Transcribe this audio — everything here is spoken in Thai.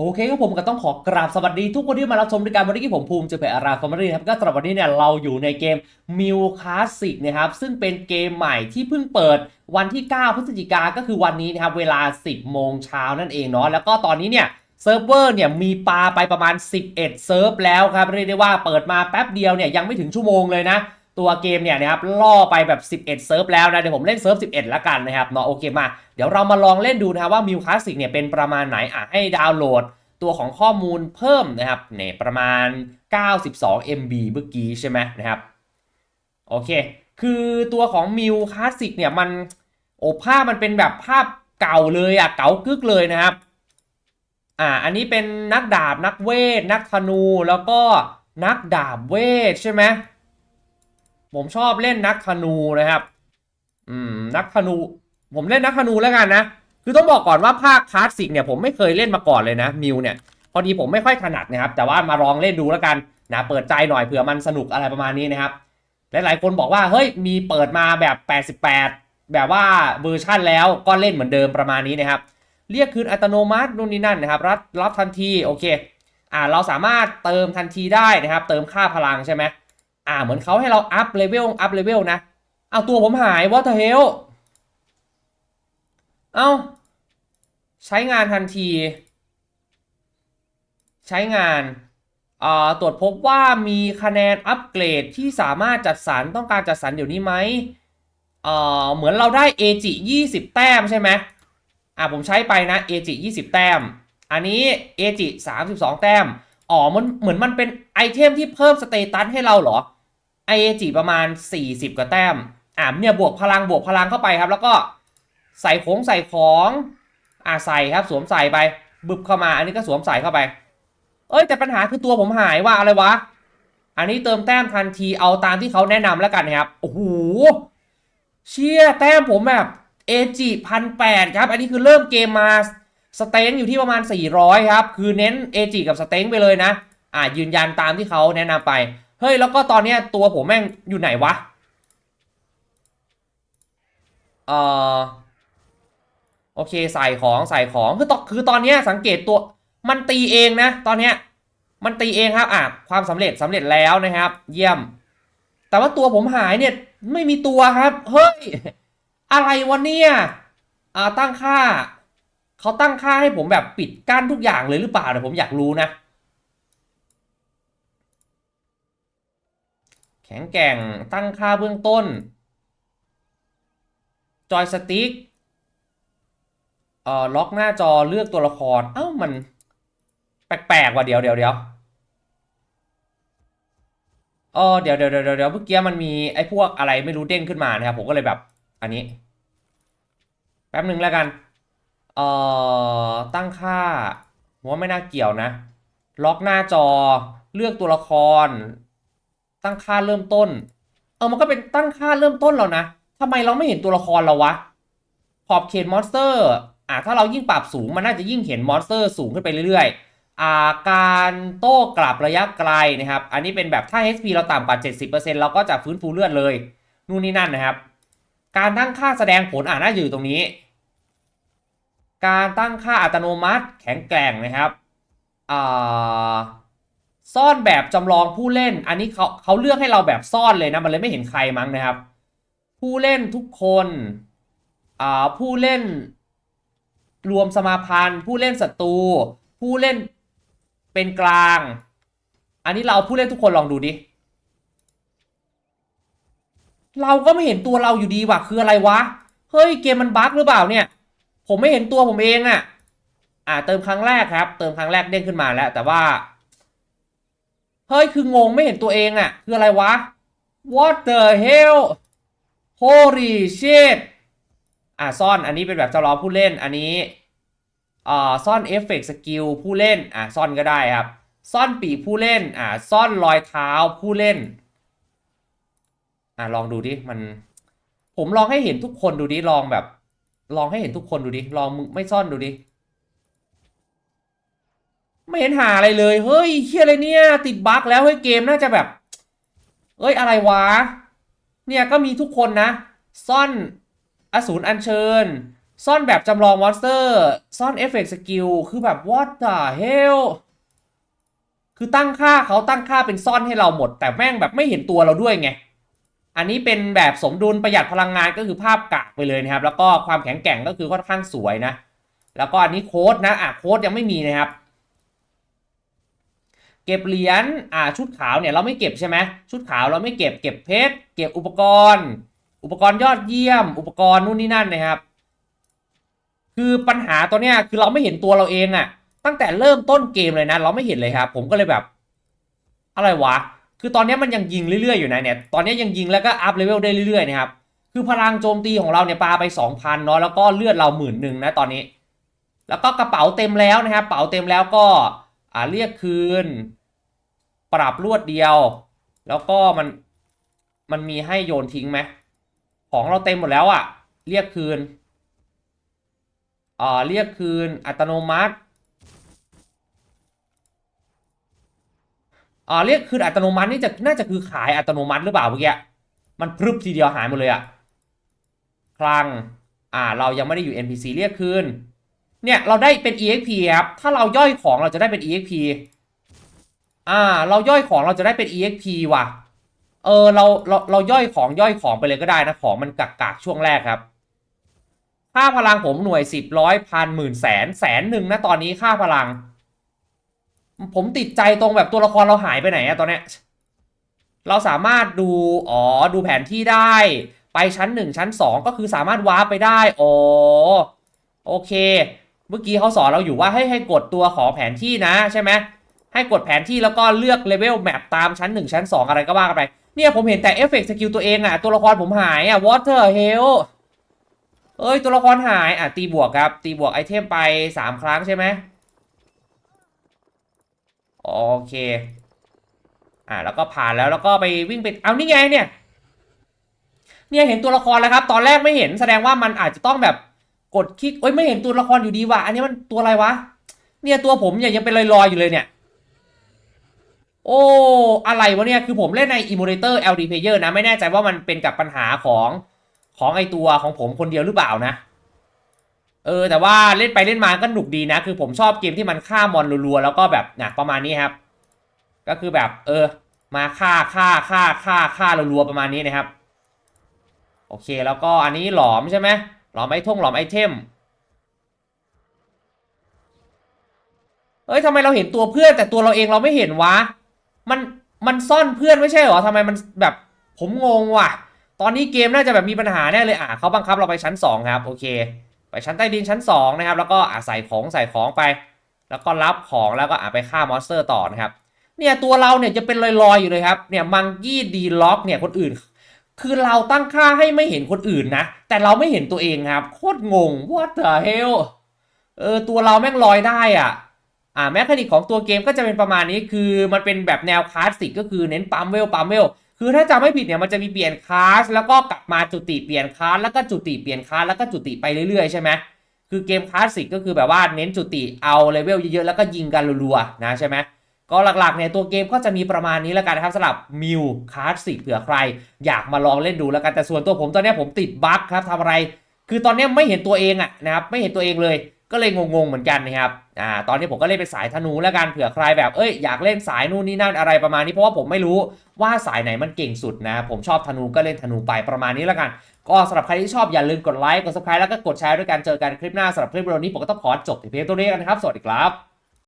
โอเคครับผมก็ต้องขอกราบสวัสดีทุกคนที่มารับชมด้วยกันวันนี้ที่ผมภูมิเจอเพอาราคอมเมดี้ครับก็สำหรับวันนี้เนี่ยเราอยู่ในเกมมิวคลาสสิกนะครับซึ่งเป็นเกมใหม่ที่เพิ่งเปิดวันที่ 9 พฤศจิกาก็คือวันนี้นะครับเวลา 10 โมงเช้านั่นเองเนาะแล้วก็ตอนนี้เนี่ยเซิร์ฟเวอร์เนี่ยมีปลาไปประมาณ 11 เซิร์ฟแล้วครับเรียกได้ว่าเปิดมาแป๊บเดียวเนี่ยยังไม่ถึงชั่วโมงเลยนะ ตัวเกมเนี่ยนะครับล่อไปแบบ 11 เซิร์ฟแล้วนะเดี๋ยวผมเล่นเซิร์ฟ 11 ละกันนะครับเนาะโอเคมา เดี๋ยวเรามาลองเล่นดูนะครับว่ามิวคลาสสิกเนี่ยเป็นประมาณไหนอะให้ดาวน์โหลดตัวของข้อมูลเพิ่มนะครับเนี่ยประมาณ 92 MB เมื่อกี้ใช่ไหมนะครับโอเค คือตัวของมิวคลาสสิกเนี่ยมันโอ้ภาพมันเป็นแบบภาพเก่าเลยอะเก่ากึกเลยนะครับอ่าอันนี้เป็นนักดาบนักเวท นักธนูแล้วก็นักดาบเวทใช่ไหม ผมชอบเล่นนักธนูนะครับ อืม นักธนู ผมเล่นนักธนูแล้วกันนะ คือต้องบอกก่อนว่าภาคคลาสสิกเนี่ยผมไม่เคยเล่นมาก่อนเลยนะมิวเนี่ย พอดีผมไม่ค่อยถนัดนะครับ แต่ว่ามาลองเล่นดูแล้วกันนะเปิดใจหน่อยเผื่อมันสนุกอะไรประมาณนี้นะครับ หลายๆคนบอกว่าเฮ้ยมีเปิดมาแบบ 88 แบบว่าเวอร์ชั่นแล้วก็เล่นเหมือนเดิมประมาณนี้นะครับ เรียกคืนอัตโนมัตินู่นนี่นั่นนะครับรับรับทันทีโอเค อ่าเราสามารถเติมทันทีได้นะครับ เติมค่าพลังใช่ไหม อ่าเหมือนเขาให้เราอัพเลเวลอัพเลเวลนะเอาตัวผมหายวอเตอร์เฮลเอาใช้งานทันที ใช้งานอ่าตรวจพบว่ามีคะแนนอัปเกรดที่สามารถจัดสรรต้องการจัดสรรเดี๋ยวนี้ไหมอ่าเหมือนเราได้ AG 20 แต้มใช่ไหมอ่าผมใช้ไปนะ AG 20 แต้ม อันนี้ AG 32 แต้ม อ๋อมันเหมือนมันเป็นไอเทมที่เพิ่มสเตตัสให้เราเหรอ AG ประมาณ 40 กว่าแต้มอ่าเนี่ยบวกพลังบวกพลังเข้าไปครับ แล้วก็ใส่ของใส่ของอ่าใส่ครับ สวมใส่ไปบึบเข้ามา อันนี้ก็สวมใส่เข้าไป เอ้ยแต่ปัญหาคือตัวผมหายว่าอะไรวะ อันนี้เติมแต้มทันทีเอาตามที่เขาแนะนำแล้วกันนะครับโอ้โหเชี่ยแต้มผมแบบเอจิพันแปดครับ อันนี้คือเริ่มเกมมาสเต็งอยู่ที่ประมาณ 400 ครับ คือเน้นเอจิกับสเต็งไปเลยนะ อ่ายืนยันตามที่เขาแนะนำไป เฮ้ยแล้วก็ตอนเนี้ยตัวผมแม่งอยู่ไหนวะ เอ่อโอเคใส่ของใส่ของคือตอนคือตอนเนี้ยสังเกตตัวมันตีเองนะ ตอนเนี้ยมันตีเองครับอะความสำเร็จสำเร็จแล้วนะครับ เยี่ยม แต่ว่าตัวผมหายเนี่ยไม่มีตัวครับ เฮ้ย อะไรวะเนี่ยอ่าตั้งค่า เขาตั้งค่าให้ผมแบบปิดกั้นทุกอย่างเลยหรือเปล่าเดี๋ยวผมอยากรู้นะ แข็งแกร่งตั้งค่าเบื้องต้น จอยสติ๊กเอ่อล็อกหน้าจอเลือกตัวละคร เอ้ามันแปลกๆว่ะเดี๋ยวเดี๋ยวเดี๋ยวเออเดี๋ยวเดี๋ยวเดี๋ยวเดี๋ยวเมื่อกี้มันมีไอ้พวกอะไรไม่รู้เด้งขึ้นมานะครับ ผมก็เลยแบบ อันนี้ แป๊บหนึ่งแล้วกัน เอ่อ ตั้งค่าว่าไม่น่าเกี่ยวนะ ล็อกหน้าจอเลือกตัวละคร ตั้งค่าเริ่มต้น เออมันก็เป็นตั้งค่าเริ่มต้นแล้วนะทำไมเราไม่เห็นตัวละครเราวะ ขอบเขตมอนสเตอร์อ่าถ้าเรายิ่งปรับสูงมันน่าจะยิ่งเห็นมอนสเตอร์สูงขึ้นไปเรื่อยๆอ่าการโต้กลับระยะไกลนะครับ อันนี้เป็นแบบถ้า HP เราต่ำกว่า 70%เราก็จะฟื้นฟูเลือดเลย นู่นนี่นั่นนะครับ การตั้งค่าแสดงผลอ่าน่าอยู่ตรงนี้ การตั้งค่าอัตโนมัติแข็งแกร่งนะครับอ่า ซ่อนแบบจำลองผู้เล่น อันนี้เขาเขาเลือกให้เราแบบซ่อนเลยนะมันเลยไม่เห็นใครมั้งนะครับ ผู้เล่นทุกคนอ่าผู้เล่นรวมสมาพันธ์ ผู้เล่นศัตรูผู้เล่นเป็นกลาง อันนี้เราผู้เล่นทุกคนลองดูดิเราก็ไม่เห็นตัวเราอยู่ดีว่ะคืออะไรวะเฮ้ยเกมมันบั๊กหรือเปล่าเนี่ย ผมไม่เห็นตัวผมเองอะ่ะ อ่าเติมครั้งแรกครับ เติมครั้งแรกเด้งขึ้นมาแล้ว แต่ว่า เฮ้ย คืองงไม่เห็นตัวเองอะ่ะคืออะไรวะ What the hell Holy shit อ่าซ่อนอันนี้เป็นแบบจำลองผู้เล่นอันนี้อ่าซ่อนเอฟเฟกต์สกิลผู้เล่นอ่าซ่อนก็ได้ครับ ซ่อนปีผู้เล่นอ่าซ่อนรอยเท้าผู้เล่นอ่าลองดูดิมัน ผมลองให้เห็นทุกคนดูดิลองแบบ ลองให้เห็นทุกคนดูดิลองมึงไม่ซ่อนดูดิ ไม่เห็นหาอะไรเลย เฮ้ยเฮียอะไรเนี่ย ติดบั๊กแล้วเฮ้ยเกมน่าจะแบบ เอ้ยอะไรวะ เนี่ยก็มีทุกคนนะ ซ่อนอสูรอัญเชิญ ซ่อนแบบจำลองมอนสเตอร์ ซ่อนเอฟเฟกต์สกิล คือแบบ what the hell คือตั้งค่าเขาตั้งค่าเป็นซ่อนให้เราหมด แต่แม่งแบบไม่เห็นตัวเราด้วยไง อันนี้เป็นแบบสมดุลประหยัดพลังงานก็คือภาพกากไปเลยนะครับ แล้วก็ความแข็งแกร่งก็คือค่อนข้างสวยนะ แล้วก็อันนี้โค้ดนะ อะโค้ดยังไม่มีนะครับ เก็บเหรียญอ่าชุดขาวเนี่ยเราไม่เก็บใช่ไหมชุดขาวเราไม่เก็บเก็บเพชรเก็บอุปกรณ์ อุปกรณ์ยอดเยี่ยม อุปกรณ์นู่นนี่นั่นนะครับ คือปัญหาตัวเนี้ยคือเราไม่เห็นตัวเราเองอะตั้งแต่เริ่มต้นเกมเลยนะ เราไม่เห็นเลยครับ ผมก็เลยแบบ อะไรวะ คือตอนนี้มันยังยิงเรื่อยๆอยู่นะเนี่ยตอนนี้ยยังยิงแล้วก็อัพเลเวลได้เรื่อยๆนะครับคือพลังโจมตีของเราเนี่ยปาไป 2,000เนาะแล้วก็เลือดเราหมื่นหนึ่งนะตอนนี้ แล้วก็กระเป๋าเต็มแล้วนะครับเป๋าเต็มแล้วก็อ่าเรียกคืน ปรับรวดเดียว แล้วก็มันมันมีให้โยนทิ้งไหมของเราเต็มหมดแล้วอะเรียกคืนอ่าเรียกคืนอัตโนมัติอ่าเรียกคืนอัตโนมัตินี่จะน่าจะคือขายอัตโนมัติหรือเปล่าเมื่อกี้มันพรึบทีเดียวหายหมดเลยอะคลังอ่าเรายังไม่ได้อยู่ NPC เรียกคืนเนี่ยเราได้เป็น EXP ครับถ้าเราย่อยของเราจะได้เป็น EXP อ่า เราย่อยของเราจะได้เป็น EXP ว่ะ เออเราเราเราย่อยของย่อยของไปเลยก็ได้นะ ของมันกักกากช่วงแรกครับ ค่าพลังผมหน่วยสิบร้อยพันหมื่นแสนแสนหนึ่งนะตอนนี้ค่าพลัง ผมติดใจตรงแบบตัวละครเราหายไปไหนอะตอนเนี้ยเราสามารถดู อ๋อ ดูแผนที่ได้ ไปชั้นหนึ่งชั้นสองก็คือสามารถวาร์ปไปได้ อ๋อ โอเค เมื่อกี้เขาสอนเราอยู่ว่าให้ให้กดตัวของแผนที่นะใช่ไหม ให้กดแผนที่แล้วก็เลือกเลเวลแมปตามชั้น 1 ชั้น 2 อะไรก็ว่ากันไป เนี่ยผมเห็นแต่เอฟเฟกต์สกิลตัวเองอะตัวละครผมหายอะ Water Hell เอ้ย ตัวละครหายอะตีบวกครับ ตีบวกไอเทมไป 3 ครั้งใช่ไหมโอเค อ่าแล้วก็ผ่านแล้วแล้วก็ไปวิ่งไปเอานี่ไงเนี่ย เนี่ยเห็นตัวละครแล้วครับ ตอนแรกไม่เห็นแสดงว่ามันอาจจะต้องแบบกดคลิกเอ้ยไม่เห็นตัวละครอยู่ดีว่ะอันนี้มันตัวอะไรวะ เนี่ยตัวผมเนี่ยยังเป็นลอยๆอยู่เลยเนี่ย โอ้อะไรวะเนี่ย คือผมเล่นใน Emulator LD Player นะ ไม่แน่ใจว่ามันเป็นกับปัญหาของของไอตัวของผมคนเดียวหรือเปล่านะ เออ แต่ว่าเล่นไปเล่นมาก็หนุกดีนะ คือผมชอบเกมที่มันฆ่ามอนรัวๆ แล้วก็แบบนะประมาณนี้ครับ ก็คือแบบ เออ มาฆ่าฆ่าฆ่าฆ่าฆ่ารัวๆประมาณนี้นะครับ โอเค แล้วก็อันนี้หลอมใช่ไหมหลอมไอท่งหลอมไอเทมเอ้ยทำไมเราเห็นตัวเพื่อนแต่ตัวเราเองเราไม่เห็นวะ มันมันซ่อนเพื่อนไม่ใช่เหรอทำไมมันแบบผมงงว่ะ ตอนนี้เกมน่าจะแบบมีปัญหาแน่เลยอะเขาบังคับเราไปชั้น 2 ครับ โอเค ไปชั้นใต้ดินชั้น 2 นะครับ แล้วก็อะใส่ของใส่ของไป แล้วก็รับของแล้วก็อะไปฆ่ามอนสเตอร์ต่อนะครับ เนี่ยตัวเราเนี่ยจะเป็นลอยๆอยู่เลยครับเนี่ยมังกี้ดีล็อกเนี่ยคนอื่น คือเราตั้งค่าให้ไม่เห็นคนอื่นนะ แต่เราไม่เห็นตัวเองครับ โคตรงง what the hell เออตัวเราแม่งลอยได้อะ อ่าแมคานิกของตัวเกมก็จะเป็นประมาณนี้คือมันเป็นแบบแนวคลาสสิกก็คือเน้นปั๊มเวลปั๊มเวลคือถ้าจำไม่ผิดเนี่ยมันจะมีเปลี่ยนคลาสแล้วก็กลับมาจุติเปลี่ยนคลาสแล้วก็จุติเปลี่ยนคลาสแล้วก็จุติไปเรื่อยๆใช่ไหมคือเกมคลาสสิกก็คือแบบว่าเน้นจุติเอาเลเวลเยอะๆแล้วก็ยิงกันรัวๆนะใช่ไหมก็หลักๆเนี่ยตัวเกมก็จะมีประมาณนี้แล้วกันนะครับสำหรับมิวคลาสสิกเผื่อใคร อยากมาลองเล่นดูแล้วกันแต่ส่วนตัวผมตอนนี้ผมติดบั๊กครับทำอะไร คือตอนนี้ไม่เห็นตัวเองอะนะครับไม่เห็นตัวเองเลย ก็เลยงงๆเหมือนกันนะครับ อ่า ตอนนี้ผมก็เล่นเป็นสายธนูแล้วกันเผื่อใครแบบ เอ้ย อยากเล่นสายนู่นนี่นั่นอะไรประมาณนี้ เพราะว่าผมไม่รู้ว่าสายไหนมันเก่งสุดนะ ผมชอบธนูก็เล่นธนูไปประมาณนี้แล้วกัน ก็สำหรับใครที่ชอบอย่าลืมกดไลค์ กด subscribe แล้วก็กดแชร์ด้วยกัน เจอกันคลิปหน้าสำหรับคลิปวิดีโอนี้ผมก็ต้องขอจบแต่เพียงตัวนี้กันนะครับ สวัสดีครับ